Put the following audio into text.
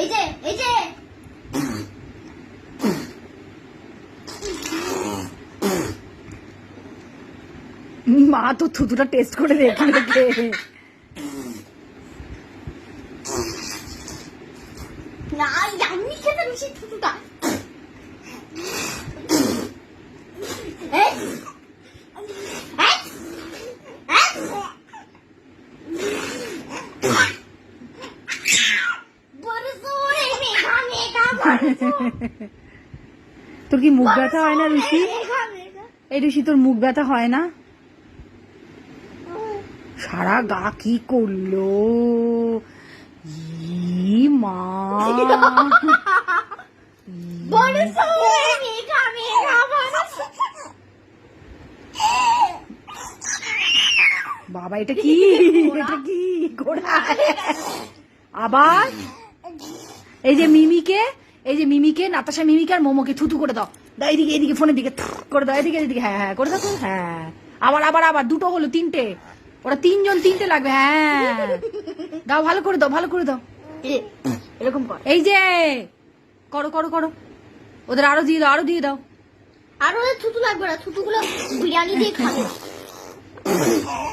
এই যে এই যে। মা তো থুতুটা টেস্ট করে দেখে দেখে। না আমি খেতে মিশি থুতুটা? তোর কি মুখ ব্যথা হয় না ঋষি? এই ঋষি তোর মুখ ব্যথা হয় না? সারা গা কি করল? মা। বাবা এটা কি? এটা কি? ঘোড়া। আবার? এই যে মিমিকে? এই যে মিমিকে নাতাশা মিমিকে আর মোমোকে থুতু করে দাও। দাও এইদিকে এইদিকে ফোনের দিকে করে দাও। এদিকে এদিকে হ্যাঁ হ্যাঁ করে দাও তো, হ্যাঁ আবার আবার আবার দুটো হলো তিনটে। ওরা তিনজন তিনটে লাগবে হ্যাঁ দাও ভালো করে দাও ভালো করে দাও। এরকম কর। এই যে করো করো করো। ওদের আরও দিয়ে দাও আরও দিয়ে দাও। আর থুতু লাগবে না থুতুগুলো বিরিয়ানি দিয়ে খাবে।